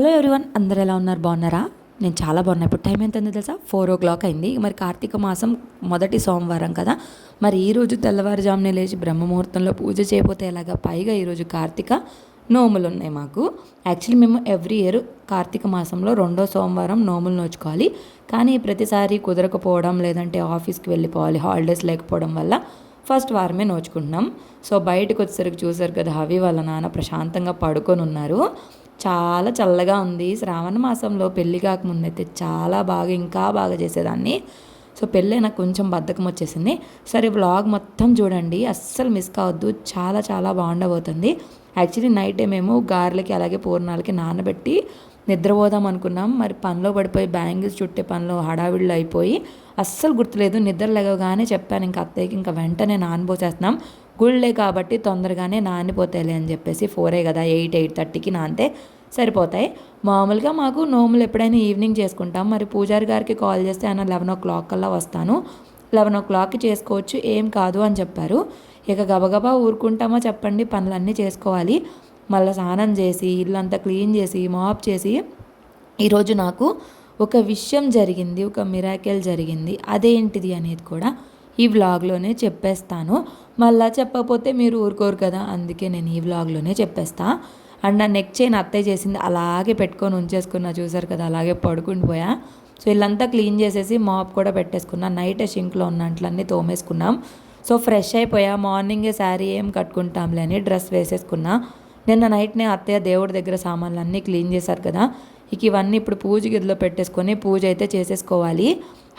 Hello everyone అందరు ఎలా ఉన్నారు? బాగున్నారా? నేను చాలా బాగున్నా. ఇప్పుడు టైం ఎంత తెలుసా? ఫోర్ ఓ క్లాక్ అయింది. మరి కార్తీక మాసం మొదటి సోమవారం కదా? మరి ఈరోజు తెల్లవారుజామునే లేచి బ్రహ్మముహూర్తంలో పూజ చేయకపోతే ఎలాగా? పైగా ఈరోజు కార్తీక నోములు ఉన్నాయి మాకు. యాక్చువల్లీ మేము ఎవ్రీ ఇయర్ కార్తీక మాసంలో రెండో సోమవారం నోములు నోచుకోవాలి. కానీ ప్రతిసారి కుదరకపోవడం లేదంటే ఆఫీస్కి వెళ్ళిపోవాలి. హాలిడేస్ లేకపోవడం వల్ల ఫస్ట్ వారమే నోచుకుంటున్నాం. సో బయటకు వచ్చేసరికి చూసారు కదా హవి వాళ్ళ నాన్న ప్రశాంతంగా పడుకొని ఉన్నారు. చాలా చల్లగా ఉంది. శ్రావణ మాసంలో పెళ్ళి కాకముందు అయితే చాలా బాగా ఇంకా బాగా చేసేదాన్ని. సో పెళ్ళి నాకు కొంచెం బద్ధకం వచ్చేసింది. సరే వ్లాగ్ మొత్తం చూడండి. అస్సలు మిస్ కావద్దు. చాలా చాలా బాగుండబోతుంది. యాక్చువల్లీ నైట్ మేము గారెలకి అలాగే పూర్ణాలకి నానబెట్టి నిద్రపోదాం అనుకున్నాం. మరి పనిలో పడిపోయి బ్యాంగిల్స్ చుట్టే పనిలో హడావిడిలో అయిపోయి అస్సలు గుర్తులేదు. నిద్ర లేవగానే చెప్పాను ఇంకా అత్తయ్యకి ఇంకా వెంటనే నానబోసేస్తున్నాం. గుళ్ళే కాబట్టి తొందరగానే నానిపోతాయిలే అని చెప్పేసి ఫోరే కదా ఎయిట్ ఎయిట్ థర్టీకి నానితే సరిపోతాయి. మామూలుగా మాకు నోములు ఎప్పుడైనా ఈవినింగ్ చేసుకుంటాం. మరి పూజారి గారికి కాల్ చేస్తే ఆయన లెవెన్ ఓ క్లాక్ కల్లా వస్తాను. లెవెన్ ఓ క్లాక్కి చేసుకోవచ్చు ఏం కాదు అని చెప్పారు. ఇక గబగబా ఊరుకుంటామో చెప్పండి పనులన్నీ చేసుకోవాలి. మళ్ళీ స్నానం చేసి ఇల్లంతా క్లీన్ చేసి మాప్ చేసి ఈరోజు నాకు ఒక విషయం జరిగింది ఒక మిరాకెల్ జరిగింది. అదేంటిది అనేది కూడా ఈ వ్లాగ్లోనే చెప్పేస్తాను. మళ్ళా చెప్పకపోతే మీరు ఊరుకోరు కదా అందుకే నేను ఈ వ్లాగ్లోనే చెప్పేస్తా. అండ్ నా నెక్ చైన్ అత్తయ్య చేసింది అలాగే పెట్టుకొని ఉంచేసుకున్నా చూసారు కదా అలాగే పడుకుని పోయా. సో ఇల్లంతా క్లీన్ చేసేసి మాప్ కూడా పెట్టేసుకున్నా. నైట్ షింక్లో ఉన్నట్లన్నీ తోమేసుకున్నాం. సో ఫ్రెష్ అయిపోయా. మార్నింగే శారీ ఏం కట్టుకుంటాంలే అని డ్రెస్ వేసేసుకున్నా. నిన్న నైట్నే అత్తయ్య దేవుడి దగ్గర సామాన్లు అన్నీ క్లీన్ చేశారు కదా. ఇక ఇవన్నీ ఇప్పుడు పూజ గదిలో పెట్టేసుకొని పూజ అయితే చేసేసుకోవాలి.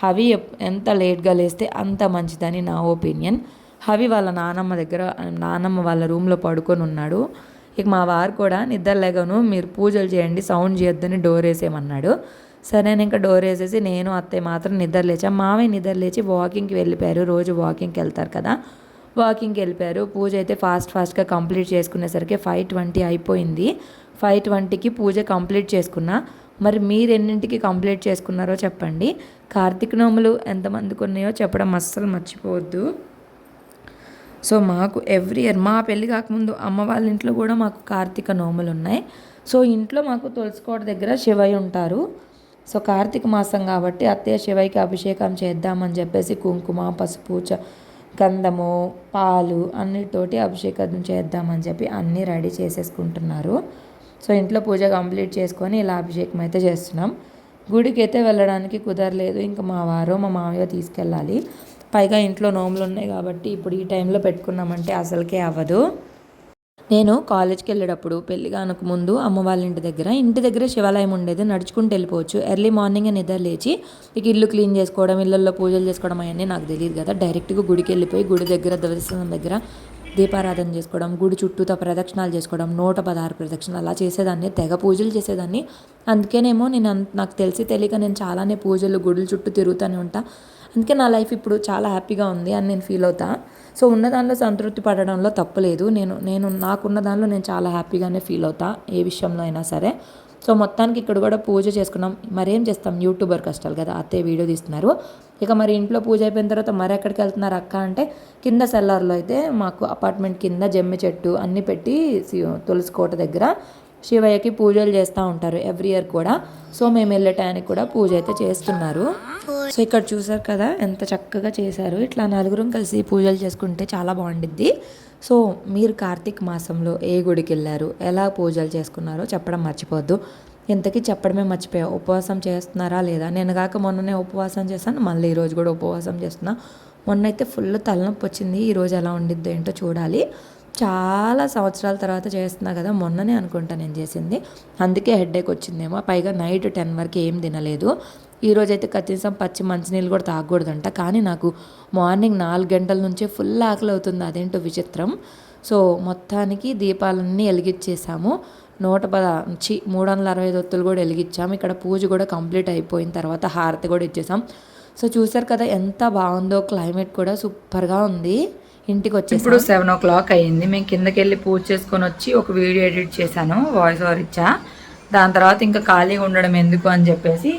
హవి ఎంత లేట్గా లేస్తే అంత మంచిదని నా ఒపీనియన్. హవి వాళ్ళ నానమ్మ దగ్గర నానమ్మ వాళ్ళ రూమ్లో పడుకొని ఉన్నాడు. ఇక మా వారు కూడా నిద్ర లేగను మీరు పూజలు చేయండి సౌండ్ చేయొద్దని డోర్ వేసేయమన్నాడు. సరే ఇంకా డోర్ వేసేసి నేను అత్తయ్య మాత్రం నిద్ర లేచాం. మామయ్య నిద్ర లేచి వాకింగ్కి వెళ్ళిపోయారు. రోజు వాకింగ్కి వెళ్తారు కదా. వాకింగ్కి వెళ్ళిపోయారు. పూజ అయితే ఫాస్ట్ ఫాస్ట్గా కంప్లీట్ చేసుకునేసరికి ఫైవ్ ట్వంటీ అయిపోయింది. ఫైవ్ ట్వంటీకి పూజ కంప్లీట్ చేసుకున్నా. మరి మీరు ఎన్నింటికి కంప్లీట్ చేసుకున్నారో చెప్పండి. కార్తీక నోములు ఎంతమందికి ఉన్నాయో చెప్పడం అస్సలు మర్చిపోవద్దు. సో మాకు ఎవ్రీ ఇయర్ మా పెళ్ళి కాకముందు అమ్మ వాళ్ళ ఇంట్లో కూడా మాకు కార్తీక నోములు ఉన్నాయి. సో ఇంట్లో మాకు తులసికోట దగ్గర శివయ్య ఉంటారు. సో కార్తీక మాసం కాబట్టి అత్తయ్య శివయ్యకి అభిషేకం చేద్దామని చెప్పేసి కుంకుమ పసుపు చ గంధము పాలు అన్నిటితోటి అభిషేకం చేద్దామని చెప్పి అన్నీ రెడీ చేసేసుకుంటున్నారు. సో ఇంట్లో పూజ కంప్లీట్ చేసుకొని ఇలా అభిషేకం అయితే చేస్తున్నాం. గుడికి అయితే వెళ్ళడానికి కుదరలేదు. ఇంకా మా వారు మా మామయ్య తీసుకెళ్ళాలి. పైగా ఇంట్లో నోములు ఉన్నాయి కాబట్టి ఇప్పుడు ఈ టైంలో పెట్టుకున్నామంటే అసలుకే అవ్వదు. నేను కాలేజ్కి వెళ్ళేటప్పుడు పెళ్ళి కానక ముందు అమ్మ వాళ్ళ ఇంటి దగ్గర ఇంటి దగ్గర శివాలయం ఉండేది. నడుచుకుంటూ వెళ్ళిపోవచ్చు. ఎర్లీ మార్నింగ్ నిద్ర లేచి ఇక ఇల్లు క్లీన్ చేసుకోవడం ఇళ్ళల్లో పూజలు చేసుకోవడం అవన్నీ నాకు తెలియదు కదా. డైరెక్ట్గా గుడికి వెళ్ళిపోయి గుడి దగ్గర దర్శనం దగ్గర దీపారాధన చేసుకోవడం గుడి చుట్టూతో ప్రదక్షిణాలు చేసుకోవడం నూట పదహారు ప్రదక్షిణలు అలా చేసేదాన్ని తెగ పూజలు చేసేదాన్ని. అందుకేనేమో నేను నాకు తెలిసి తెలియక నేను చాలానే పూజలు గుడుల చుట్టూ తిరుగుతూనే ఉంటా. అందుకే నా లైఫ్ ఇప్పుడు చాలా హ్యాపీగా ఉంది అని నేను ఫీల్ అవుతా. సో ఉన్న దానిలో సంతృప్తి పడడంలో తప్పలేదు నేను నేను నాకున్న దానిలో నేను చాలా హ్యాపీగానే ఫీల్ అవుతా ఏ విషయంలో అయినా సరే. సో మొత్తానికి ఇక్కడ కూడా పూజ చేసుకున్నాం. మరేం చేస్తాం? యూట్యూబర్ కష్టాలు కదా అత్తయ్య వీడియో తీస్తున్నారు. ఇక మరి ఇంట్లో పూజ అయిపోయిన తర్వాత మరి ఎక్కడికి వెళ్తున్నారు అక్క అంటే కింద సెల్లార్లో అయితే మాకు అపార్ట్మెంట్ కింద జమ్మి చెట్టు అన్నీ పెట్టి తులసి కోట దగ్గర శివయ్యకి పూజలు చేస్తూ ఉంటారు ఎవ్రీ ఇయర్ కూడా. సో మేము వెళ్ళటానికి కూడా పూజ అయితే చేస్తున్నారు. సో ఇక్కడ చూసారు కదా ఎంత చక్కగా చేశారు. ఇట్లా నలుగురం కలిసి పూజలు చేసుకుంటే చాలా బాగుండిద్ది. సో మీరు కార్తీక మాసంలో ఏ గుడికి వెళ్ళారు? ఎలా పూజలు చేసుకున్నారో చెప్పడం మర్చిపోవద్దు ఇంతకీ చెప్పడమే మర్చిపోయా. ఉపవాసం చేస్తున్నారా లేదా? నేను కాక మొన్ననే ఉపవాసం చేశాను మళ్ళీ ఈరోజు కూడా ఉపవాసం చేస్తున్నా. మొన్న అయితే ఫుల్ తలనొప్పి వచ్చింది. ఈరోజు ఎలా ఉండిద్దో ఏంటో చూడాలి. చాలా సంవత్సరాల తర్వాత చేస్తున్నా కదా మొన్ననే అనుకుంటా నేను చేసింది. అందుకే హెడ్ఏక్ వచ్చిందేమో. పైగా నైట్ టెన్ వరకు ఏం తినలేదు. ఈరోజైతే కనీసం పచ్చి మంచినీళ్ళు కూడా తాగకూడదంట. కానీ నాకు మార్నింగ్ నాలుగు గంటల నుంచే ఫుల్ ఆకలి అవుతుంది. అదేంటో విచిత్రం. సో మొత్తానికి దీపాలన్నీ వెలిగించేసాము నూట పద చి మూడు వందల అరవై ఐదు ఒత్తులు కూడా వెలిగించాము. ఇక్కడ పూజ కూడా కంప్లీట్ అయిపోయిన తర్వాత హారతి కూడా ఇచ్చేసాం సో చూసారు కదా ఎంత బాగుందో క్లైమేట్ కూడా సూపర్గా ఉంది. ఇంటికి వచ్చి ఇప్పుడు సెవెన్ ఓ క్లాక్ అయ్యింది. మేము కిందకి వెళ్ళి పూజ చేసుకొని వచ్చి ఒక వీడియో ఎడిట్ చేశాను వాయిస్ ఓవర్ ఇచ్చా. దాని తర్వాత ఇంకా ఖాళీగా ఉండడం ఎందుకు అని చెప్పేసి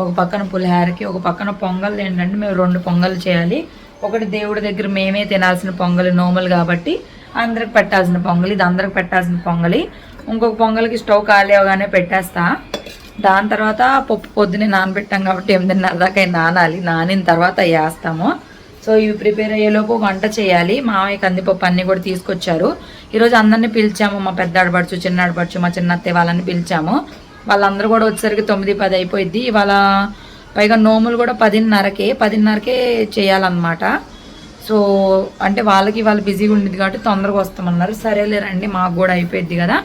ఒక పక్కన పులిహారకి ఒక పక్కన పొంగల్ ఏంటంటే మేము రెండు పొంగల్ చేయాలి. ఒకటి దేవుడి దగ్గర మేమే తినాల్సిన పొంగలి నోములు కాబట్టి అందరికి పెట్టాల్సిన పొంగలి ఇది అందరికి పెట్టాల్సిన పొంగలి. ఇంకొక పొంగల్కి స్టవ్ ఖాళీ అవగానే పెట్టేస్తా. దాని తర్వాత పప్పు పొద్దునే నానబెట్టాం కాబట్టి ఎనిమిదిన్నర దాకా నానాలి. నానిన తర్వాత వేస్తాము. సో ఇవి ప్రిపేర్ అయ్యేలోపు వంట చేయాలి. మామయ్య కందిపప్పు అన్నీ కూడా తీసుకొచ్చారు. ఈరోజు అందరినీ పిలిచాము మా పెద్ద ఆడపడుచు చిన్న ఆడపడుచు మా చిన్నత్తయ్య వాళ్ళని పిలిచాము. వాళ్ళందరూ కూడా వచ్చేసరికి తొమ్మిది పది అయిపోయింది ఇవాళ పైగా నోములు కూడా పదిన్నరకే పదిన్నరకే చేయాలన్నమాట. సో అంటే వాళ్ళకి వాళ్ళు బిజీగా ఉండేది కాబట్టి తొందరగా వస్తామన్నారు. సరేలే రండి మాకు కూడా అయిపోయింది కదా.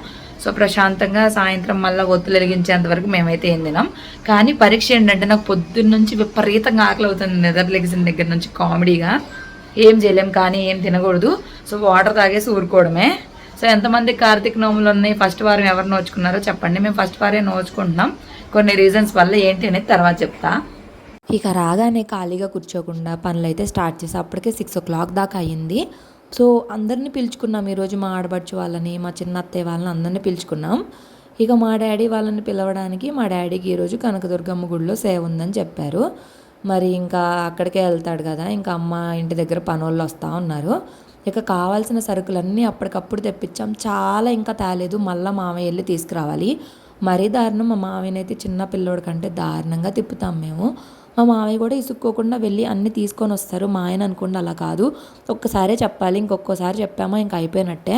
సో ప్రశాంతంగా సాయంత్రం మళ్ళీ ఒత్తులు వెలిగించేంత వరకు మేమైతే ఏం తినాం. కానీ పరీక్ష ఏంటంటే నాకు పొద్దున్న నుంచి విపరీతంగా ఆకలి అవుతుంది నెదర్ లెగిసిన దగ్గర నుంచి కామెడీగా. ఏం చేయలేం కానీ ఏం తినకూడదు. సో వాటర్ తాగేసి ఊరుకోవడమే. సో ఎంతమంది కార్తీక నోములు ఉన్నాయి ఫస్ట్ వారం ఎవరు నోచుకున్నారో చెప్పండి. మేము ఫస్ట్ వారే నోచుకుంటున్నాం. కొన్ని రీజన్స్ వల్ల ఏంటి అనేది తర్వాత చెప్తా. ఇక రాగానే ఖాళీగా కూర్చోకుండా పనులు అయితే స్టార్ట్ చేసి అప్పటికే సిక్స్ ఓ క్లాక్ దాకా అయ్యింది. సో అందరినీ పిలుచుకున్నాం. ఈరోజు మా ఆడబడుచు వాళ్ళని మా చిన్న అత్తయ్య వాళ్ళని అందరినీ పిలుచుకున్నాం. ఇక మా డాడీ వాళ్ళని పిలవడానికి మా డాడీకి ఈరోజు కనకదుర్గమ్మ గుడిలో సేవ ఉందని చెప్పారు. మరి ఇంకా అక్కడికే వెళ్తాడు కదా ఇంకా అమ్మ ఇంటి దగ్గర పనోళ్ళు వస్తూ ఉన్నారు. ఇక కావాల్సిన సరుకులన్నీ అప్పటికప్పుడు తెప్పించాం. చాలా ఇంకా తేలేదు. మళ్ళీ మామయ్య వెళ్ళి తీసుకురావాలి. మరీ దారుణం. మా మామయ్యనైతే చిన్న పిల్లోడి కంటే దారుణంగా తిప్పుతాం మేము. మా మామయ్య కూడా ఇసుక్కోకుండా వెళ్ళి అన్నీ తీసుకొని వస్తారు. మా ఆయన అనుకుండా అలా కాదు. ఒక్కసారే చెప్పాలి ఇంకొకసారి చెప్పామో ఇంక అయిపోయినట్టే.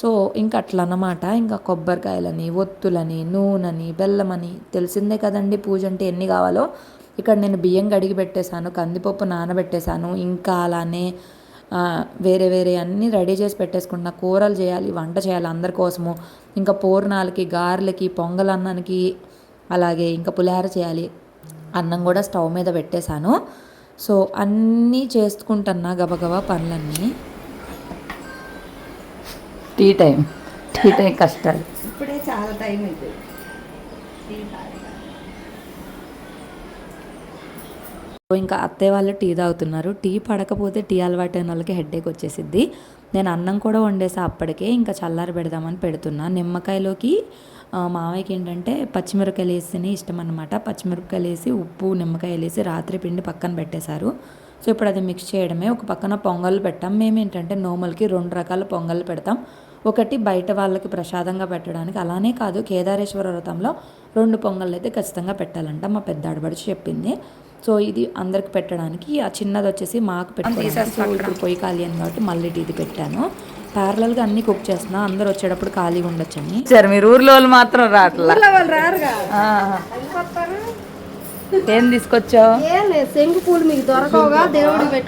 సో ఇంకా అట్లా అన్నమాట ఇంకా కొబ్బరికాయలని ఒత్తులని నూనెని బెల్లమని తెలిసిందే కదండి పూజ అంటే ఎన్ని కావాలో. ఇక్కడ నేను బియ్యం కడిగి పెట్టేశాను కందిపప్పు నానబెట్టేశాను ఇంకా అలానే వేరే వేరే అన్నీ రెడీ చేసి పెట్టేసుకుంటున్నా. కూరలు చేయాలి వంట చేయాలి అందరి కోసము. ఇంకా పూర్ణాలకి గారెలకి పొంగలన్నానికి అలాగే ఇంకా పులిహార చేయాలి. అన్నం కూడా స్టవ్ మీద పెట్టేశాను. సో అన్నీ చేసుకుంటున్నా గబగబా పనులన్నీ. Tea time. టీ టైం కష్టాలు. ఇప్పుడే చాలా టైం సో ఇంకా అత్తయ్య వాళ్ళు టీ తాగుతున్నారు. టీ పడకపోతే టీ అలవాటైన వాళ్ళకి హెడ్ఏక్ వచ్చేసిద్ది. నేను అన్నం కూడా వండేసా అప్పటికే. ఇంకా చల్లారి పెడదామని పెడుతున్నా. నిమ్మకాయలోకి ఆ, మామయ్యకి ఏంటంటే పచ్చిమిరపకాయలు వేస్తేనే ఇష్టం అనమాట పచ్చిమిరపకాయలు వేసి ఉప్పు నిమ్మకాయలు వేసి రాత్రి పిండి పక్కన పెట్టేశారు. సో ఇప్పుడు అది మిక్స్ చేయడమే. ఒక పక్కన పొంగల్ పెట్టాం. మేము ఏంటంటే నోములకి రెండు రకాల పొంగల్ పెడతాం. ఒకటి బయట వాళ్ళకి ప్రసాదంగా పెట్టడానికి. అలానే కాదు కేదారేశ్వర వ్రతంలో రెండు పొంగళ్ళు అయితే ఖచ్చితంగా పెట్టాలంట మా పెద్ద ఆడబడిచి చెప్పింది. సో ఇది అందరికి పెట్టడానికి. ఆ చిన్నది వచ్చేసి మాకు పెట్టాను ఇప్పుడు పొయ్యి ఖాళీ అని కాబట్టి మళ్ళీ ఇది పెట్టాను. ప్యారలల్గా అన్నీ కుక్ చేస్తున్నా. అందరు వచ్చేటప్పుడు ఖాళీగా ఉండొచ్చని. సరే మీరు ఊర్లో వాళ్ళు మాత్రం రావట్లా వాళ్ళు రారుగా ఆ. ఏం తీసుకొచ్చావు? శంకు పూలు మీకు దొరకవుగా దేవుడికి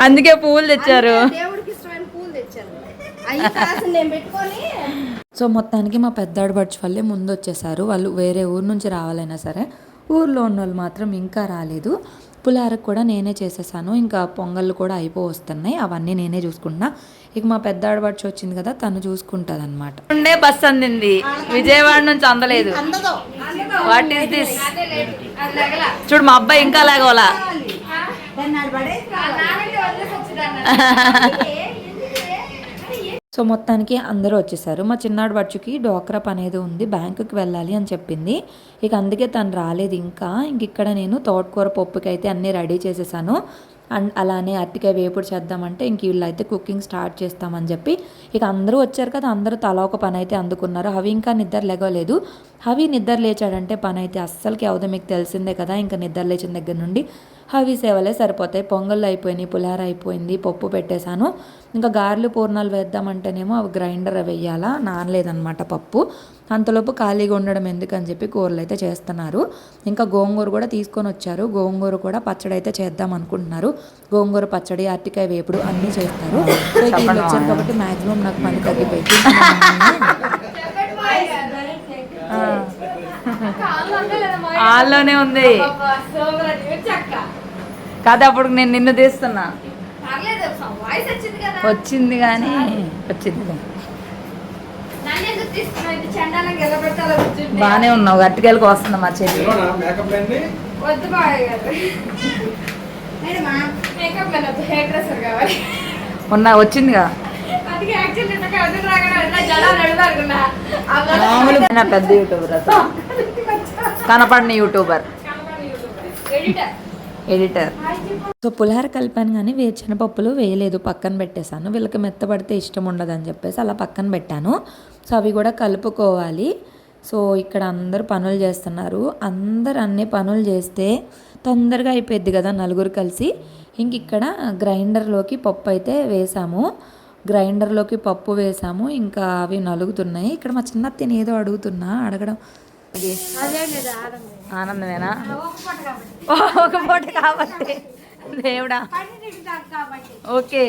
అందుకే పువ్వులు తెచ్చారు. దేవుడికి ఇష్టమైన పూలు నేను పెట్టుకొని. సో మొత్తానికి మా పెద్దాడు బడ్చి వాళ్ళే ముందు వచ్చేసారు వాళ్ళు వేరే ఊరు నుంచి రావాలైనా సరే ఊర్లో ఉన్న వాళ్ళు మాత్రం ఇంకా రాలేదు. పులిహారకు కూడా నేనే చేసేసాను. ఇంకా పొంగళ్ళు కూడా అయిపో వస్తున్నాయి. అవన్నీ నేనే చూసుకుంటున్నా. ఇక మా పెద్ద ఆడబడిచి వచ్చింది కదా తను చూసుకుంటుంది అనమాట ఉండే బస్ అందింది. విజయవాడ నుంచి అందలేదు. వాట్ ఈస్ దిస్ చూడు మా అబ్బాయి ఇంకా లాగోలా సో మొత్తానికి అందరూ వచ్చేసారు. మా చిన్నాడు బచ్చుకి డోక్రా పని ఏదో ఉంది బ్యాంకుకి వెళ్ళాలి అని చెప్పింది. ఇక అందుకే తను రాలేదు ఇంకా. ఇంక ఇక్కడ నేను తోటకూర పప్పుకి అయితే అన్నీ రెడీ చేసేసాను. అండ్ అలానే అరటికాయ వేపుడు చేద్దామంటే ఇంక వీళ్ళు అయితే కుకింగ్ స్టార్ట్ చేస్తామని చెప్పి ఇక అందరూ వచ్చారు కదా అందరూ తలా ఒక పని అయితే అందుకున్నారు. అవి ఇంకా నిద్ర లేగలేదు. అవి నిద్ర లేచాడంటే పని అయితే అస్సలకి అవదు మీకు తెలిసిందే కదా ఇంకా నిద్ర లేచిన దగ్గర నుండి. అవి సేవలే సరిపోతాయి. పొంగళ్ళు అయిపోయినాయి పులిహార అయిపోయింది పప్పు పెట్టేశాను. ఇంకా గారెలు పూర్ణాలు వేద్దామంటేనేమో అవి గ్రైండర్ వేయాలా? నానలేదన్నమాట పప్పు. అంతలోపు ఖాళీగా ఉండడం ఎందుకని చెప్పి కూరలు అయితే చేస్తున్నారు. ఇంకా గోంగూర కూడా తీసుకొని వచ్చారు. గోంగూర కూడా పచ్చడి అయితే చేద్దాం అనుకుంటున్నారు. గోంగూర పచ్చడి అరటికాయ వేపుడు అన్నీ చేస్తారు. సో ఇక వీళ్ళు వచ్చారు కాబట్టి మాక్సిమం నాకు పని తగ్గిపోయింది. హాల్లోనే ఉంది. కాదు అప్పుడు నేను నిన్ను తీస్తున్నా. వచ్చింది కానీ వచ్చింది బాగానే ఉన్నావు గట్టికెళ్ళి వస్తుంది మా చెల్లి. ఉన్నా వచ్చిందిగా. పెద్ద యూట్యూబర్ కనపడిన యూట్యూబర్ ఎడిటర్. సో పులిహార కలిపాను కానీ వేచిన పప్పులు వేయలేదు పక్కన పెట్టేశాను. వీళ్ళకి మెత్తపడితే ఇష్టం ఉండదని చెప్పేసి అలా పక్కన పెట్టాను. సో అవి కూడా కలుపుకోవాలి. సో ఇక్కడ అందరూ పనులు చేస్తున్నారు. అందరు అన్ని పనులు చేస్తే తొందరగా అయిపోద్ది కదా నలుగురు కలిసి. ఇంక ఇక్కడ గ్రైండర్లోకి పప్పు అయితే వేసాము. గ్రైండర్లోకి పప్పు వేసాము. ఇంకా అవి నలుగుతున్నాయి. ఇక్కడ మా చిన్న తిని ఏదో అడుగుతున్నా అడగడం ఇది ఆనందమేనా? ఒక పూట కాబట్టి. దేవుడా. ఓకే.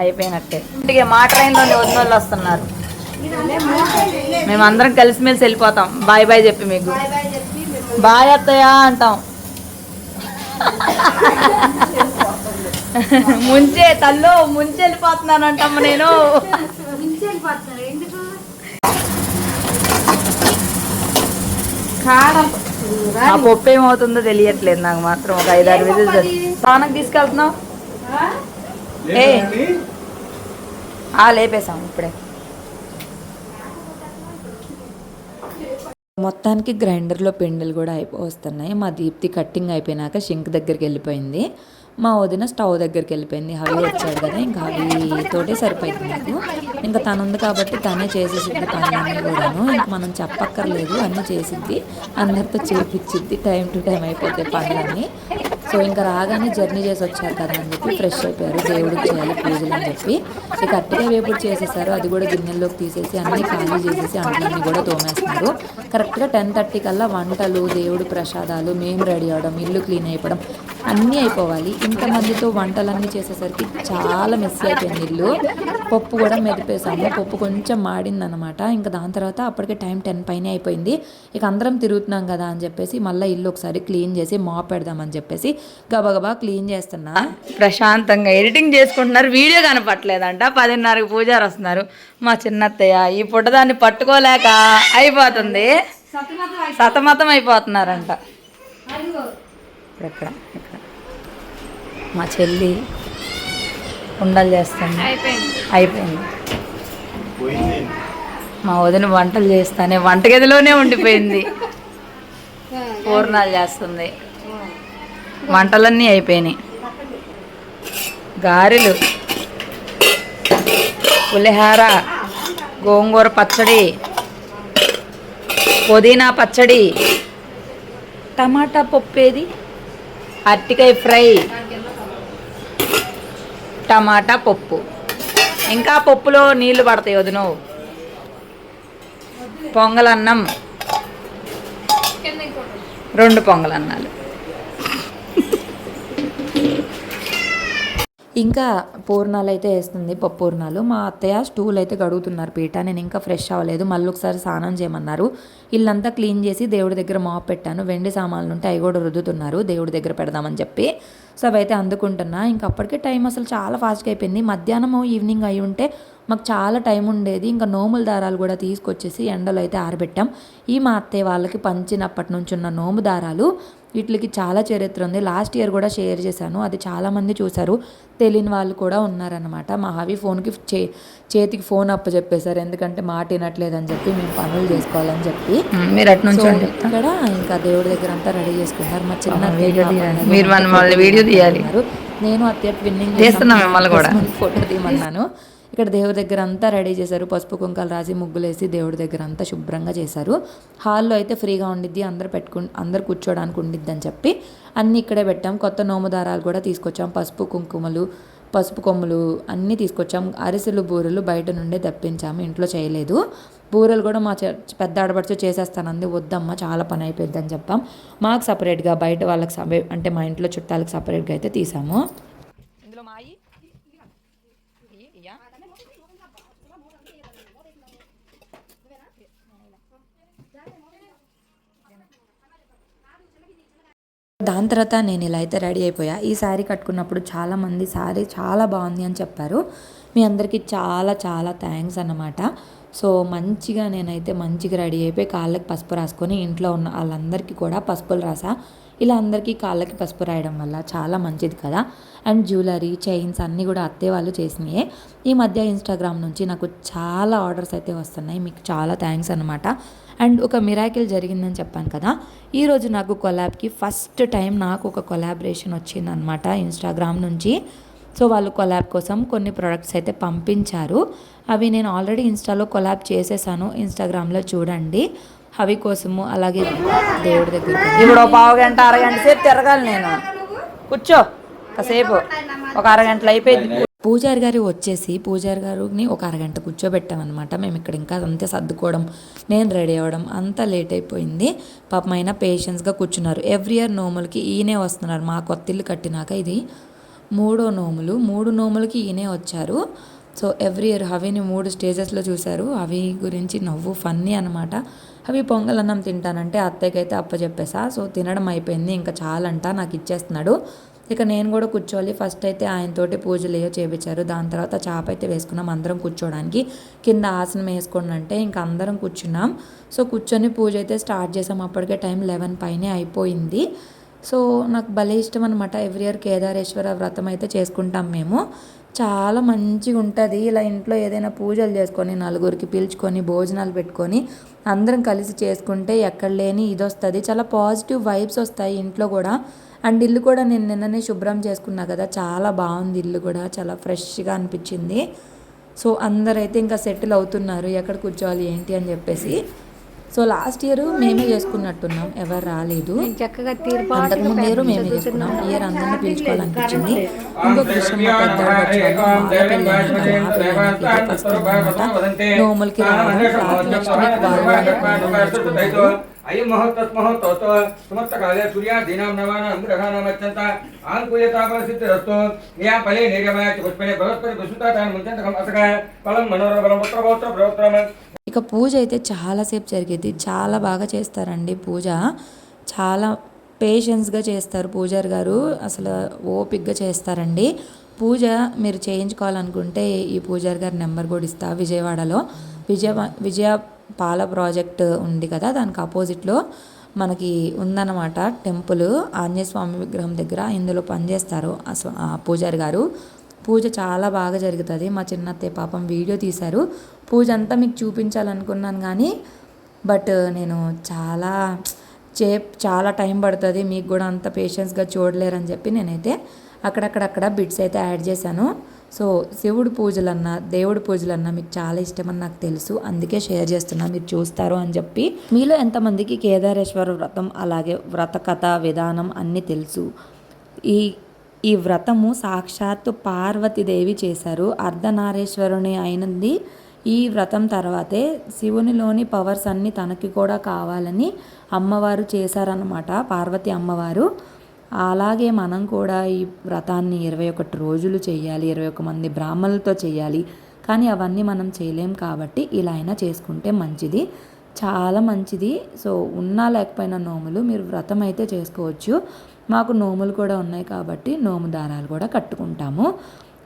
అయిపోయినట్టే. ఇంటికి మా ట్రైన్లోనే వదిన వాళ్ళు వస్తున్నారు. మేమందరం కలిసిమెలిసి వెళ్ళిపోతాం. బాయ్ బాయ్ చెప్పి మీకు. బాయ్ అత్తయ్య అంటాం. ముంచే తల్లో ముంచి వెళ్ళిపోతున్నాను అంటమ్మ నేను. ఆ పప్పు ఏమవుతుందో తెలియట్లేదు నాకు మాత్రం. ఒక ఐదారు విధులు స్నానం తీసుకెళ్తున్నావు? ఏ ఆ లేపేసాం ఇప్పుడే. మొత్తానికి గ్రైండర్లో పిండిలు కూడా అయిపో వస్తున్నాయి. మా దీప్తి కట్టింగ్ అయిపోయినాక షింక్ దగ్గరికి వెళ్ళిపోయింది. మా వదిన స్టవ్ దగ్గరికి వెళ్ళిపోయింది. హవి వచ్చాడు కదా ఇంకా హవితోటే సరిపోయింది నాకు. ఇంకా తను ఉంది కాబట్టి తనే చేసేసిద్ది పనులన్నీ కూడాను. ఇంక మనం చెప్పక్కర్లేదు అన్నీ చేసిద్ది. అందరితో చేపించిద్ది టైం టు టైం అయిపోతాయి పనులన్నీ. సో ఇంకా రాగానే జర్నీ చేసి వచ్చారు కదా అని చెప్పి ఫ్రెష్ అయిపోయారు. దేవుడికి చేయాలి పూజలు అని చెప్పి. ఇక అట్టగా వేపుడు చేసేసారు. అది కూడా గిన్నెల్లోకి తీసేసి అన్ని ఖాళీ చేసేసి అంట్లన్నీ కూడా తోమేస్తున్నారు. కరెక్ట్గా టెన్ థర్టీ కల్లా వంటలు దేవుడి ప్రసాదాలు మేము రెడీ అవడం ఇల్లు క్లీన్ అయిపోవడం అన్నీ అయిపోవాలి. ఇంతమందితో వంటలన్నీ చేసేసరికి చాలా మెస్సీ అయిపోయింది ఇల్లు. పప్పు కూడా మెదిపేసాము. పప్పు కొంచెం మాడిందనమాట ఇంకా దాని తర్వాత అప్పటికే టైం టెన్ పైన అయిపోయింది. ఇక అందరం తిరుగుతున్నాం కదా అని చెప్పేసి మళ్ళీ ఇల్లు ఒకసారి క్లీన్ చేసి మాప్ పెడదామని చెప్పేసి గబగబా క్లీన్ చేస్తున్నా. ప్రశాంతంగా ఎడిటింగ్ చేసుకుంటున్నారు. వీడియో కనపట్లేదంట. పదిన్నరకు పూజారు వస్తున్నారు. మా చిన్నత్తయ్య ఈ పుట్టదాన్ని పట్టుకోలేక అయిపోతుంది. సతమతం అయిపోతున్నారంట. ఇప్పుడు ఇక్కడ ఇక్కడ మా చెల్లి ఉండలు చేస్తుంది అయిపోయింది. మా వదిన వంటలు చేస్తానే వంటగదిలోనే ఉండిపోయింది. పూర్ణాలు చేస్తుంది. వంటలన్నీ అయిపోయినాయి. గారెలు పులిహార గోంగూర పచ్చడి పుదీనా పచ్చడి టమాటా పప్పు ఏది? అరటికాయ ఫ్రై టమాటా పప్పు. ఇంకా పప్పులో నీళ్ళు పడతాయి వదిను. పొంగలన్నం. రెండు పొంగలన్నాలు. ఇంకా పూర్ణాలు అయితే వేస్తుంది పప్పు పూర్ణాలు. మా అత్తయ్య స్టూల్ అయితే గడుగుతున్నారు పీట నేను ఇంకా ఫ్రెష్ అవ్వలేదు. మళ్ళీ ఒకసారి స్నానం చేయమన్నారు. ఇల్లంతా క్లీన్ చేసి దేవుడి దగ్గర మాప్ పెట్టాను. వెండి సామాన్లు ఉంటే అవి కూడా రుద్దుతున్నారు. దేవుడి దగ్గర పెడదామని చెప్పి సో అవి అయితే అందుకుంటున్నా. ఇంకా అప్పటికే టైం అసలు చాలా ఫాస్ట్గా అయిపోయింది. మధ్యాహ్నం ఈవినింగ్ అయి ఉంటే మాకు చాలా టైం ఉండేది. ఇంకా నోముల దారాలు కూడా తీసుకొచ్చేసి ఎండలో అయితే ఆరబెట్టాం. ఈ మా అత్తయ్య వాళ్ళకి పంచినప్పటి నుంచి ఉన్న నోము దారాలు వీటికి చాలా చరిత్ర ఉంది. లాస్ట్ ఇయర్ కూడా షేర్ చేశాను. అది చాలామంది చూశారు. తెలియని వాళ్ళు కూడా ఉన్నారనమాట మా హవి ఫోన్కి చే చేతికి ఫోన్ అప్ప చెప్పేశారు. ఎందుకంటే మాట వినట్లేదని చెప్పి మేము పనులు చేసుకోవాలని చెప్పి. మీరు అటు నుంచి ఇక్కడ ఇంకా దేవుడి దగ్గర అంతా రెడీ చేసుకుంటారు. మా చిన్న మీరు వీడియో తీయాలి. నేను అత్తయ్య ట్విన్నింగ్ చేస్తున్నాం మిమ్మల్ని కూడా. ఫోటో తీయమన్నాను. ఇక్కడ దేవుడి దగ్గర అంతా రెడీ చేశారు. పసుపు కుంకాలు రాసి ముగ్గులేసి దేవుడి దగ్గర అంతా శుభ్రంగా చేశారు. హాల్లో అయితే ఫ్రీగా ఉండిద్ది. అందరు పెట్టుకు అందరు కూర్చోడానికి ఉండిద్ది అని చెప్పి అన్నీ ఇక్కడే పెట్టాం. కొత్త నోము దారాలు కూడా తీసుకొచ్చాం. పసుపు కుంకుమలు పసుపు కొమ్ములు అన్నీ తీసుకొచ్చాం. అరిసెలు బూరెలు బయట నుండే తెప్పించాము. ఇంట్లో చేయలేదు. బూరెలు కూడా మా పెద్ద ఆడపడుచు చేసేస్తానంది. వద్దమ్మా చాలా పని అయిపోయిందని చెప్పాం. మాకు సపరేట్గా బయట వాళ్ళకి సపరే అంటే మా ఇంట్లో చుట్టాలకు సపరేట్గా అయితే తీసాము ఇందులో మాయి దాని తర్వాత నేను ఇలా అయితే రెడీ అయిపోయా. ఈ శారీ కట్టుకున్నప్పుడు చాలామంది శారీ చాలా బాగుంది అని చెప్పారు. మీ అందరికీ చాలా చాలా థ్యాంక్స్ అన్నమాట. సో మంచిగా నేనైతే మంచిగా రెడీ అయిపోయి కాళ్ళకి పసుపు రాసుకొని ఇంట్లో ఉన్న వాళ్ళందరికీ కూడా పసుపులు రాసా. ఇలా అందరికీ కాళ్ళకి పసుపు రాయడం వల్ల చాలా మంచిది కదా. అండ్ జ్యువెలరీ చైన్స్ అన్నీ కూడా అత్తే వాళ్ళు చేసినాయే. ఈ మధ్య ఇన్స్టాగ్రామ్ నుంచి నాకు చాలా ఆర్డర్స్ అయితే వస్తున్నాయి. మీకు చాలా థ్యాంక్స్ అనమాట అండ్ ఒక మిరాకిల్ జరిగిందని చెప్పాను కదా. ఈరోజు నాకు కొలాబ్కి ఫస్ట్ టైం నాకు ఒక కొలాబరేషన్ వచ్చిందనమాట ఇన్స్టాగ్రామ్ నుంచి. సో వాళ్ళు కొలాబ్ కోసం కొన్ని ప్రొడక్ట్స్ అయితే పంపించారు. అవి నేను ఆల్రెడీ ఇన్స్టాలో కొలాబ్ చేసేసాను. ఇన్స్టాగ్రామ్లో చూడండి. అవి కోసము అలాగే దేవుడి దగ్గర ఇప్పుడు ఒక పావు గంట అరగంట సేపు తిరగాలి నేను. కూర్చో. కాసేపు. ఒక అరగంటలో అయిపోయింది. పూజారి గారు వచ్చేసి పూజారి గారిని ఒక అరగంట కూర్చోబెట్టామన్నమాట. మేము ఇక్కడ ఇంకా అంతే సర్దుకోవడం నేను రెడీ అవ్వడం అంతా లేట్ అయిపోయింది. పాపం అయినా పేషెన్స్గా కూర్చున్నారు. ఎవ్రీ ఇయర్ నోములకి ఈయనే వస్తున్నారు. మా కొత్త ఇల్లు కట్టినాక ఇది మూడో నోములు. మూడు నోములకి ఈయనే వచ్చారు. సో ఎవ్రీ ఇయర్ హవిని మూడు స్టేజెస్లో చూశారు. అవి గురించి నవ్వు ఫన్నీ అనమాట అవి పొంగల్ అన్నం తింటానంటే అత్తయ్యకైతే అప్పచెప్పేసా సో తినడం అయిపోయింది. ఇంకా చాలంట నాకు ఇచ్చేస్తున్నాడు. ఇక నేను కూడా కూర్చోవాలి. ఫస్ట్ అయితే ఆయనతోటి పూజలు ఏయో చేపించారు. దాని తర్వాత చాప అయితే వేసుకున్నాం అందరం కూర్చోడానికి. కింద ఆసనం వేసుకోండి అంటే ఇంకా అందరం కూర్చున్నాం. సో కూర్చొని పూజ అయితే స్టార్ట్ చేసాం. అప్పటికే టైం లెవెన్ పైనే అయిపోయింది. సో నాకు భలే ఇష్టం అనమాట ఎవ్రీ ఇయర్ కేదారేశ్వర వ్రతం అయితే చేసుకుంటాం మేము. చాలా మంచిగా ఉంటుంది. ఇలా ఇంట్లో ఏదైనా పూజలు చేసుకొని నలుగురికి పిలుచుకొని భోజనాలు పెట్టుకొని అందరం కలిసి చేసుకుంటే ఎక్కడ లేని ఇది వస్తుంది చాలా పాజిటివ్ వైబ్స్ వస్తాయి ఇంట్లో కూడా. అండ్ ఇల్లు కూడా నేను నిన్ననే శుభ్రం చేసుకున్నా కదా చాలా బాగుంది ఇల్లు కూడా చాలా ఫ్రెష్గా అనిపించింది. సో అందరైతే ఇంకా సెటిల్ అవుతున్నారు ఎక్కడ కూర్చోవాలి ఏంటి అని చెప్పేసి. సో లాస్ట్ ఇయర్ మేమే చేసుకున్నట్టున్నాం. ఎవరు రాలేదు. చక్కగా అంతకు ముందు ఇయర్ మేమే చేసుకున్నాం. ఇయర్ అందరినీ పిలుచుకోవాలనిపించింది. ఇంకో కృష్ణమ్మ పెద్దవాడు వచ్చాడు. మా పెళ్ళి అయినాక మా పెళ్ళి అయినాక ఇదే ఫస్ట్ టైం అనమాట. నోములకి రావడం నెక్స్ట్ వీక్ వాళ్ళు నేర్చుకుంటారు అయం మహోత్తస్మహోత్తోత్త సమస్తకాలే సూర్యాదీనాం నవానాం గ్రహాణమత్యంత ఆంకుయతాపరసిద్ధిరస్తు యా ఫలే నిర్గమయ పుష్పనే బృహస్పతి ప్రసుతాతాన్ ముంచంతకం అసక ఫలం మనోరబలం గోత్ర ప్రయోత్రమ ఇక పూజ అయితే చాలాసేపు జరిగేది. చాలా బాగా చేస్తారండి పూజ. చాలా పేషెన్స్గా చేస్తారు పూజారి గారు. అసలు ఓపిక్గా చేస్తారండి. పూజ మీరు చేయించుకోవాలనుకుంటే ఈ పూజారి గారి నెంబర్ కూడా ఇస్తా విజయవాడలో. విజయ విజయ పాల ప్రాజెక్ట్ ఉంది కదా దానికి ఆపోజిట్లో మనకి ఉందన్నమాట టెంపుల్. ఆంజనేయ స్వామి విగ్రహం దగ్గర ఇందులో పనిచేస్తారు పూజారి గారు. పూజ చాలా బాగా జరుగుతుంది. మా చిన్నత్తయ్య పాపం వీడియో తీశారు. పూజ అంతా మీకు చూపించాలనుకున్నాను కానీ బట్ నేను చాలా చే చాలా టైం పడుతుంది. మీకు కూడా అంత పేషెన్స్గా చూడలేరని చెప్పి నేనైతే అక్కడక్కడక్కడ బిట్స్ అయితే యాడ్ చేశాను. సో శివుడు పూజలన్నా దేవుడి పూజలన్నా మీకు చాలా ఇష్టమని నాకు తెలుసు. అందుకే షేర్ చేస్తున్నా మీరు చూస్తారు అని చెప్పి. మీలో ఎంతమందికి కేదారేశ్వర వ్రతం అలాగే వ్రత కథ విధానం అన్నీ తెలుసు. ఈ ఈ వ్రతము సాక్షాత్తు పార్వతీదేవి చేశారు. అర్ధనారేశ్వరుని అయినది ఈ వ్రతం తర్వాతే శివునిలోని పవర్స్ అన్నీ తనకి కూడా కావాలని అమ్మవారు చేశారనమాట పార్వతి అమ్మవారు. అలాగే మనం కూడా ఈ వ్రతాన్ని ఇరవై ఒకటి రోజులు చేయాలి ఇరవై ఒక మంది బ్రాహ్మణులతో చేయాలి. కానీ అవన్నీ మనం చేయలేం కాబట్టి ఇలా అయినా చేసుకుంటే మంచిది. చాలా మంచిది. సో ఉన్నా లేకపోయినా నోములు మీరు వ్రతం అయితే చేసుకోవచ్చు. మాకు నోములు కూడా ఉన్నాయి కాబట్టి నోము దారాలు కూడా కట్టుకుంటాము.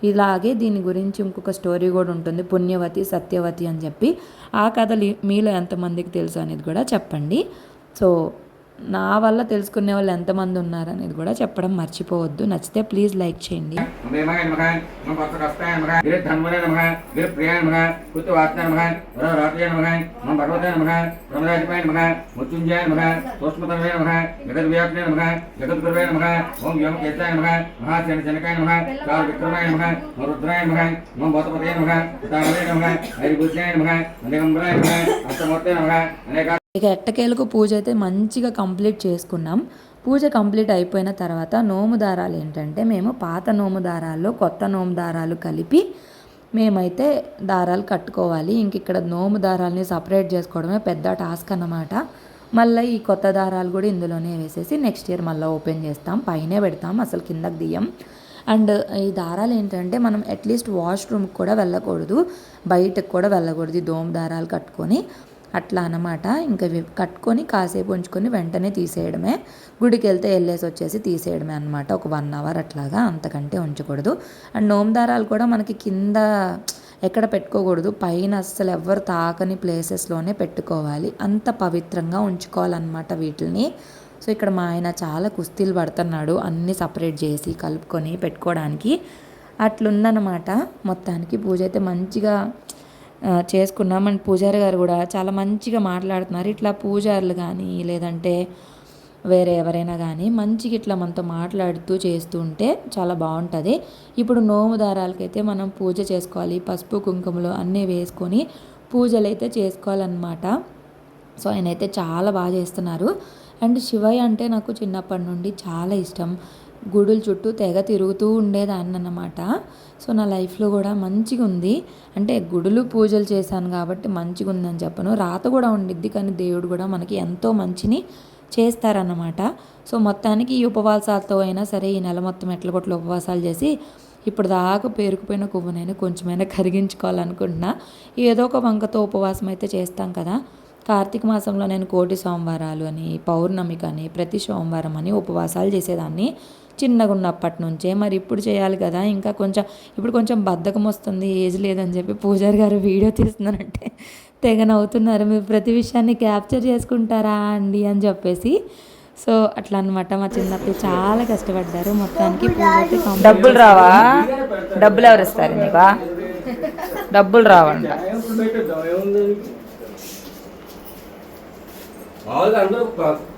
ఇలాగే దీని గురించి ఇంకొక స్టోరీ కూడా ఉంటుంది. పుణ్యవతి సత్యవతి అని చెప్పి. ఆ కథలు మీలో ఎంతమందికి తెలుసు అనేది కూడా చెప్పండి. సో నా వల్ల తెలుసుకునే వాళ్ళు ఎంతమంది ఉన్నారనేది కూడా చెప్పడం మర్చిపోవద్దు. నచ్చితే ప్లీజ్ లైక్ చేయండి. జనకాయ అనేక ఇక ఎట్టకేలకు పూజ అయితే మంచిగా కంప్లీట్ చేసుకున్నాం. పూజ కంప్లీట్ అయిపోయిన తర్వాత నోము దారాలు ఏంటంటే మేము పాత నోము దారాల్లో కొత్త నోము దారాలు కలిపి మేమైతే దారాలు కట్టుకోవాలి. ఇంక ఇక్కడ నోము దారాలని సపరేట్ చేసుకోవడమే పెద్ద టాస్క్ అన్నమాట. మళ్ళీ ఈ కొత్త దారాలు కూడా ఇందులోనే వేసేసి నెక్స్ట్ ఇయర్ మళ్ళీ ఓపెన్ చేస్తాం. పైనే పెడతాం అసలు కిందకి దియ్యం. అండ్ ఈ దారాలు ఏంటంటే మనం అట్లీస్ట్ వాష్రూమ్కి కూడా వెళ్ళకూడదు. బయటకు కూడా వెళ్ళకూడదు ఈ దోమ దారాలు కట్టుకొని. అట్లా అనమాట ఇంకా కట్టుకొని కాసేపు ఉంచుకొని వెంటనే తీసేయడమే. గుడికి వెళ్తే వెళ్ళేసి వచ్చేసి తీసేయడమే అనమాట ఒక వన్ అవర్ అట్లాగా అంతకంటే ఉంచకూడదు. అండ్ నోము దారాలు కూడా మనకి కింద ఎక్కడ పెట్టుకోకూడదు. పైన అస్సలు ఎవ్వరు తాకని ప్లేసెస్లోనే పెట్టుకోవాలి. అంత పవిత్రంగా ఉంచుకోవాలన్నమాట వీటిని సో ఇక్కడ మా ఆయన చాలా కుస్తీలు పడుతున్నాడు. అన్నీ సపరేట్ చేసి కలుపుకొని పెట్టుకోవడానికి. అట్లుందనమాట మొత్తానికి. పూజ అయితే మంచిగా చేసుకున్నాం. అండ్ పూజారి గారు కూడా చాలా మంచిగా మాట్లాడుతున్నారు. ఇట్లా పూజారులు కానీ లేదంటే వేరే ఎవరైనా కానీ మంచిగా ఇట్లా మనతో మాట్లాడుతూ చేస్తూ ఉంటే చాలా బాగుంటుంది. ఇప్పుడు నోము దారాలకైతే మనం పూజ చేసుకోవాలి. పసుపు కుంకుమలు అన్నీ వేసుకొని పూజలు అయితే చేసుకోవాలన్నమాట. సో ఆయన అయితే చాలా బాగా చేస్తున్నారు. అండ్ శివయ్య అంటే నాకు చిన్నప్పటి నుండి చాలా ఇష్టం. గుడుల చుట్టూ తెగ తిరుగుతూ ఉండేదాన్ని అన్నమాట సో నా లైఫ్లో కూడా మంచిగా ఉంది అంటే గుడులు పూజలు చేశాను కాబట్టి మంచిగా ఉందని చెప్పను. రాత కూడా ఉండిద్ది కానీ దేవుడు కూడా మనకి ఎంతో మంచిని చేస్తారన్నమాట. సో మొత్తానికి ఈ ఉపవాసాలతో అయినా సరే ఈ నెల మొత్తం ఎట్ల కొట్లు ఉపవాసాలు చేసి ఇప్పుడు దాకా పేరుకుపోయిన కొవ్వునైనా కొంచెమైనా కరిగించుకోవాలనుకుంటున్నా. ఏదో ఒక వంకతో ఉపవాసం అయితే చేస్తాం కదా. కార్తీక మాసంలో నేను కోటి సోమవారాలు అని పౌర్ణమికి అని ప్రతి సోమవారం అని ఉపవాసాలు చేసేదాన్ని. చిన్నగా ఉన్నప్పటి నుంచే. మరి ఇప్పుడు చేయాలి కదా. ఇంకా కొంచెం ఇప్పుడు కొంచెం బద్ధకం వస్తుంది. ఏజ్ లేదని చెప్పి పూజారి గారు వీడియో తీస్తున్నారంటే తెగ నవ్వుతున్నారు. మీరు ప్రతి విషయాన్ని క్యాప్చర్ చేసుకుంటారా అండి అని చెప్పేసి. సో అట్లా అనమాట మా చిన్నప్పుడు చాలా కష్టపడ్డారు. మొత్తానికి డబ్బులు రావా? డబ్బులు ఎవరు ఇస్తారు నీకు? డబ్బులు రావంట.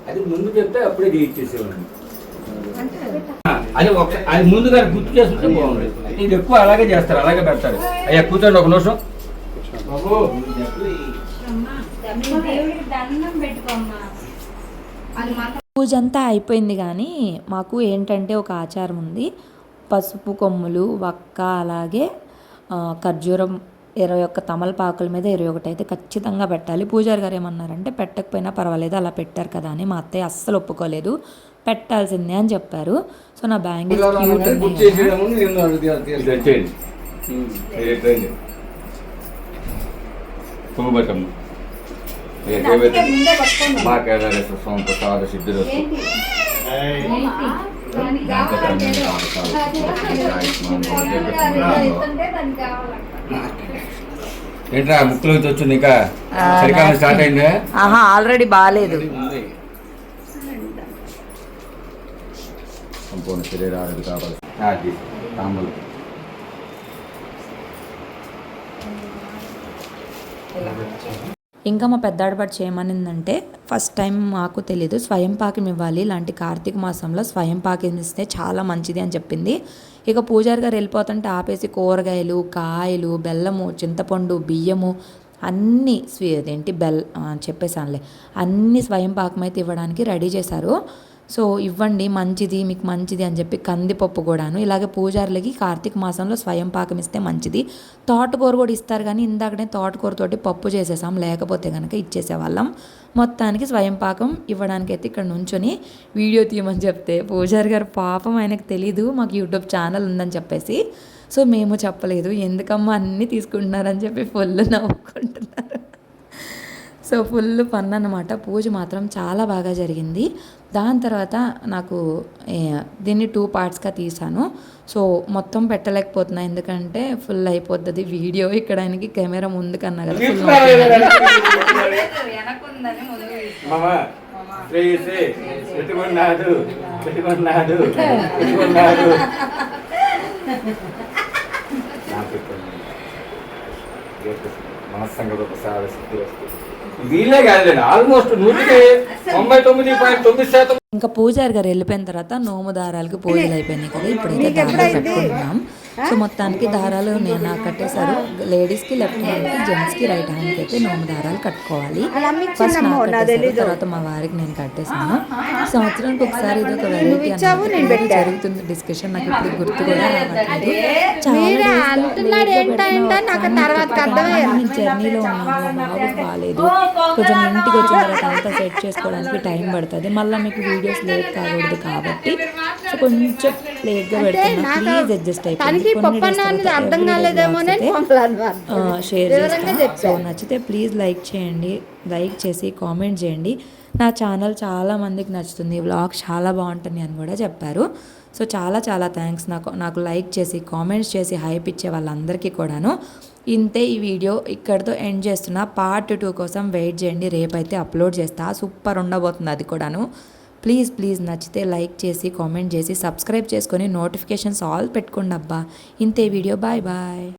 అది ముందు చెప్తే అప్పుడే చేయించేసేవాడిని అది ఒక అది ముందుగా గుర్తు చేసుకుంటే బాగుంది ఇది ఎక్కువ అలాగే చేస్తారు అలాగే పెడతారు. అయ్యా కూర్చోండి ఒక నిమిషం. పూజ అంతా అయిపోయింది కానీ మాకు ఏంటంటే ఒక ఆచారం ఉంది. పసుపు కొమ్ములు వక్క అలాగే ఖర్జూరం ఇరవై ఒక్క తమలపాకుల మీద ఇరవై ఒకటి అయితే ఖచ్చితంగా పెట్టాలి. పూజారి గారు ఏమన్నారంటే పెట్టకపోయినా పర్వాలేదు అలా పెట్టారు కదా అని మా అత్తయ్య అస్సలు ఒప్పుకోలేదు. పెట్టాల్సిందే అని చెప్పారు. సో నా బ్యాంగిల్స్ క్యూట్ దానికి కావాలంట ఏంట్రా ముక్కులో వచ్చింది ఇంకా? చలికాలం స్టార్ట్ అయిందా? ఆహా ఆల్రెడీ బాగాలేదు సంపూర్ణ శరీరాలు కావాలి అది తాంబూలం. ఇంకా మా పెద్ద చేయమనిందంటే ఫస్ట్ టైం మాకు తెలీదు స్వయం పాకం ఇవ్వాలి. ఇలాంటి కార్తీక మాసంలో స్వయం పాకం ఇస్తే చాలా మంచిది అని చెప్పింది. ఇక పూజారి గారు వెళ్ళిపోతుంటే ఆపేసి కూరగాయలు కాయలు బెల్లము చింతపండు బియ్యము అన్నీ స్వీ అదేంటి బెల్ ఆ, చెప్పేసానులే అన్ని స్వయం పాకం అయితే ఇవ్వడానికి రెడీ చేశారు. సో ఇవ్వండి మంచిది మీకు మంచిది అని చెప్పి కందిపప్పు కూడాను. ఇలాగే పూజారులకి కార్తీక మాసంలో స్వయం పాకం ఇస్తే మంచిది. తోటకూర కూడా ఇస్తారు కానీ ఇందాకనే తోటకూరతోటి పప్పు చేసేసాం లేకపోతే కనుక ఇచ్చేసేవాళ్ళం. మొత్తానికి స్వయం పాకం ఇవ్వడానికి అయితే ఇక్కడ నుంచొని వీడియో తీయమని చెప్తే పూజారి గారు పాపం ఆయనకు తెలీదు మాకు యూట్యూబ్ ఛానల్ ఉందని చెప్పేసి. సో మేము చెప్పలేదు ఎందుకమ్మా అన్నీ తీసుకుంటున్నారని చెప్పి ఫుల్ నవ్వుకుంటున్నారు. సో ఫుల్ ఫన్ అన్నమాట. పూజ మాత్రం చాలా బాగా జరిగింది. దాని తర్వాత నాకు దీన్ని టూ పార్ట్స్గా తీసాను. సో మొత్తం పెట్టలేకపోతున్నా. ఎందుకంటే ఫుల్ అయిపోతుంది వీడియో ఇక్కడ ఆయనకి కెమెరా ముందు కన్నా కదా ఫుల్ మనస్సంగత ప్రసాద సిద్ధి వీళ్ళే కాదులేండి ఆల్మోస్ట్ నూటికి తొంభై తొమ్మిది పాయింట్ తొమ్మిది శాతం. ఇంకా పూజారి గారు వెళ్ళిపోయిన తర్వాత నోము దారాలకి పూజలు అయిపోయినాయి కదా ఇప్పుడైతే దారాలు కట్టుకుంటున్నాం సో మొత్తానికి దారాలు నేను నాకు కట్టేశారు. లేడీస్కి లెఫ్ట్ హ్యాండ్కి జెంట్స్కి రైట్ హ్యాండ్కి అయితే నోము దారాలు కట్టుకోవాలి. ఫస్ట్ నాకు కట్టేశారు. తర్వాత మా వారికి నేను కట్టేశాను. సంవత్సరానికి ఒకసారి ఇది ఒక వెరైటీ జరుగుతుంది డిస్కషన్ నాకు ఇప్పుడు గుర్తు కూడా రావట్లేదు. అంటున్నాడు ఏంటంటే నాకు తర్వాత నేను జర్నీలో బాబు బాగాలేదు. కొంచెం ఇంటికి వచ్చిన తర్వాత అంతా సెట్ చేసుకోవడానికి టైం పడుతుంది. మళ్ళీ మీకు వీడియోస్ లేట్ కాకూడదు కాబట్టి సో కొంచెం లేట్గా పెడుతున్నా. ప్లీజ్ అడ్జస్ట్ అయిపోయింది కొన్ని కాలేదేమో షేర్ చేస్తా. సో నచ్చితే ప్లీజ్ లైక్ చేయండి. లైక్ చేసి కామెంట్ చేయండి. నా ఛానల్ చాలా మందికి నచ్చుతుంది. వ్లాగ్స్ చాలా బాగుంటుంది అని కూడా చెప్పారు. సో చాలా చాలా థ్యాంక్స్ నాకు నాకు లైక్ చేసి కామెంట్స్ చేసి హైప్ ఇచ్చే వాళ్ళందరికీ కూడాను ఇంతే ఈ వీడియో ఇక్కడితో ఎండ్ చేస్తున్నా. పార్ట్ టూ కోసం వెయిట్ చేయండి. రేపైతే అప్లోడ్ చేస్తా. సూపర్ ఉండబోతుంది అది కూడాను. ప్లీజ్ ప్లీజ్ నచ్చితే లైక్ చేసి కామెంట్ చేసి సబ్స్క్రైబ్ చేసుకొని నోటిఫికేషన్స్ ఆల్ పెట్టుకోండి అబ్బా ఇంతే వీడియో బాయ్ బాయ్